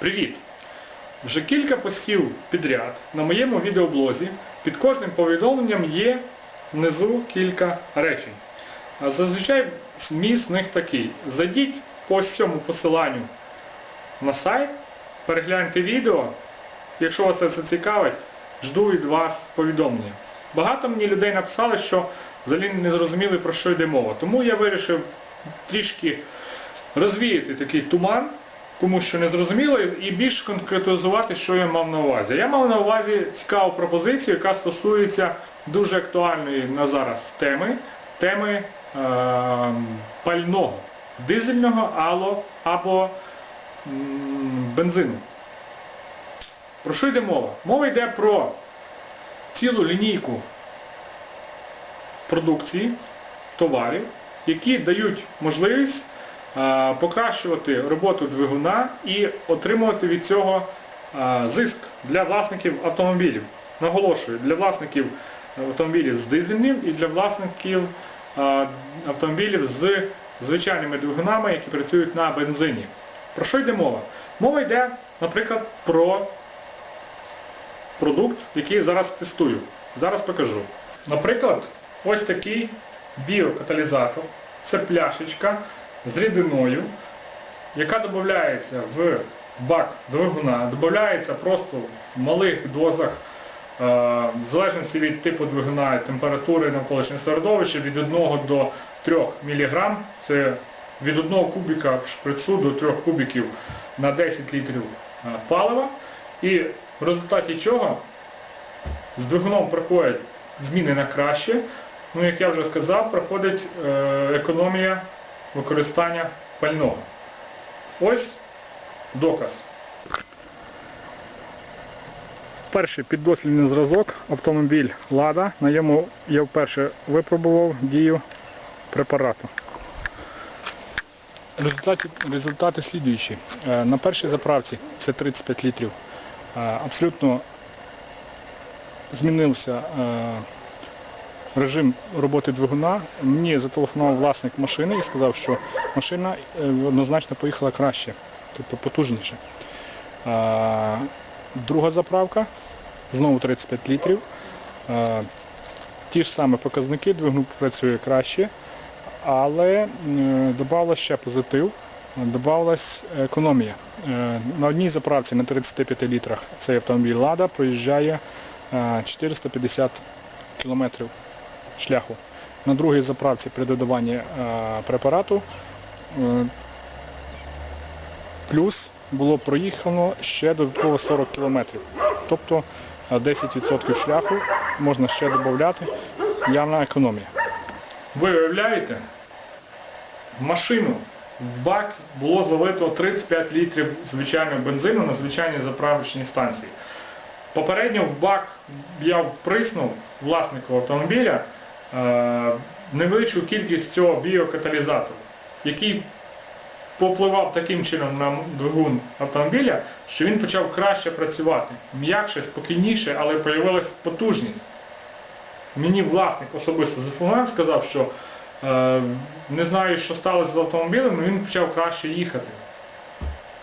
Привіт! Вже кілька постів підряд на моєму відеоблозі під кожним повідомленням є внизу кілька речень. А зазвичай зміст них такий. Зайдіть по цьому посиланню на сайт, перегляньте відео. Якщо вас це цікавить, жду від вас повідомлення. Багато мені людей написали, що взагалі не зрозуміли про що йде мова. Тому я вирішив трішки розвіяти такий туман, кому що не зрозуміло, і більш конкретизувати, що я мав на увазі. Я мав на увазі цікаву пропозицію, яка стосується дуже актуальної на зараз теми, теми е, пального, дизельного ало, або м, бензину. Про що йде мова? Мова йде про цілу лінійку продукції, товарів, які дають можливість покращувати роботу двигуна і отримувати від цього е, зиск для власників автомобілів. Наголошую, для власників автомобілів з дизельним і для власників е, автомобілів з звичайними двигунами, які працюють на бензині. Про що йде мова? Мова йде, наприклад, про продукт, який зараз тестую. Зараз покажу. Наприклад, ось такий біокаталізатор. Це пляшечка з рідиною, яка додається в бак двигуна, додається просто в малих дозах, е, в залежності від типу двигуна температури навколишнього середовища від 1 до 3 мг. Це від 1 кубіка в шприцу до 3 кубіків на 10 літрів е, палива. І в результаті чого з двигуном проходять зміни на краще. Ну, як я вже сказав, проходить е, економія використання пального. Ось доказ. Перший піддослідний зразок автомобіль Лада. На ньому я вперше випробував дію препарату. Результати, результати слідуючі. Е, На першій заправці це 35 літрів. Е, Абсолютно змінився е, режим роботи двигуна. Мені зателефонував власник машини і сказав, що машина е, однозначно поїхала краще, тобто потужніше. Е, Друга заправка, знову 35 літрів. Е, Ті ж самі показники, двигун працює краще, але додавалося ще позитив, додавалась економія. Е, На одній заправці на 35 літрах цей автомобіль Лада проїжджає е, 450 кілометрів шляху. На другій заправці при додаванні е, препарату е, плюс було проїхано ще додатково 40 кілометрів. Тобто е, 10% шляху можна ще додати. Явна економія. Ви уявляєте? Машину в бак було залито 35 літрів звичайного бензину на звичайній заправочній станції. Попередньо в бак я вприснув власнику автомобіля е, невеличку кількість цього біокаталізатору, який попливав таким чином на двигун автомобіля, що він почав краще працювати, м'якше, спокійніше, але появилась потужність. Мені власник особисто зателефонував, сказав, що е, не знаю, що сталося з автомобілем, але він почав краще їхати.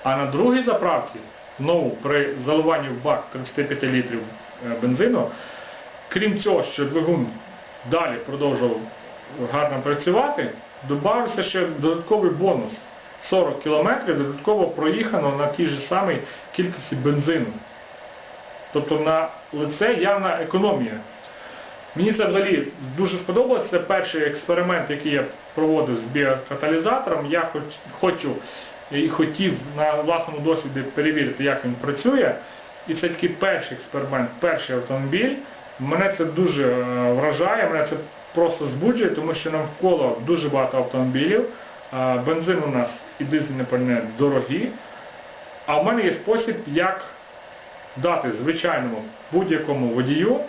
А на другій заправці, знову при заливанні в бак 35 літрів е, бензину, крім цього, що двигун далі продовжував гарно працювати, додався ще додатковий бонус. 40 кілометрів додатково проїхано на тій ж самій кількості бензину. Тобто на лице явна економія. Мені це взагалі дуже сподобалося. Це перший експеримент, який я проводив з біокаталізатором. Я хоч, хочу і хотів на власному досвіді перевірити, як він працює. І це такий перший експеримент, перший автомобіль. Мене це дуже е, вражає, мене це просто збуджує, тому що навколо дуже багато автомобілів. Бензин у нас і дизельне пальне дорогі. А в мене є спосіб, як дати звичайному будь-якому водію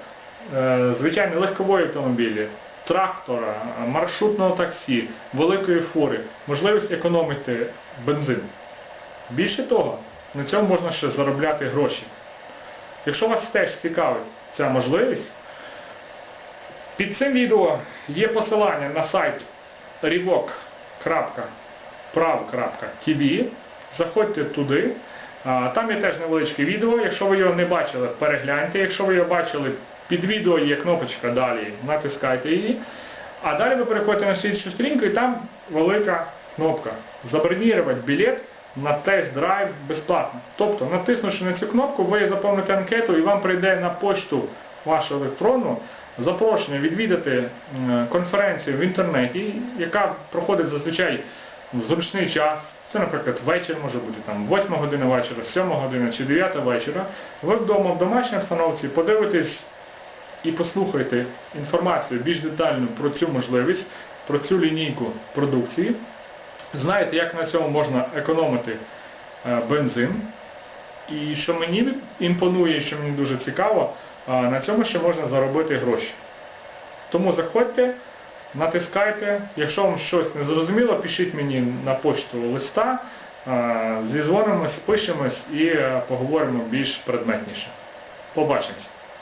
е, звичайні легкової автомобілі, трактора, маршрутного таксі, великої фури, можливість економити бензин. Більше того, на цьому можна ще заробляти гроші. Якщо вас теж цікавить ця можливість, під цим відео є посилання на сайт rivok.prav.tv. Заходьте туди Там є теж невеличке відео. Якщо ви його не бачили, перегляньте. Якщо ви його бачили, під відео є кнопочка далі, натискайте її. А далі ви переходите на слідчу сторінку і там велика кнопка Забронірувати білет на тест-драйв безплатно. Тобто, натиснувши на цю кнопку, ви заповните анкету і вам прийде на почту вашу електронну запрошення відвідати конференцію в інтернеті, яка проходить зазвичай в зручний час. Це, наприклад, вечір може бути там 8 година вечора, 7 година чи 9 вечора. Ви вдома в домашній обстановці подивитесь і послухайте інформацію більш детальну про цю можливість, про цю лінійку продукції. Знаєте, як на цьому можна економити е, бензин. І що мені імпонує, що мені дуже цікаво, е, на цьому ще можна заробити гроші. Тому заходьте, натискайте, якщо вам щось не зрозуміло, пишіть мені на почту листа, е, зізвонимось, спишемось і поговоримо більш предметніше. Побачимось!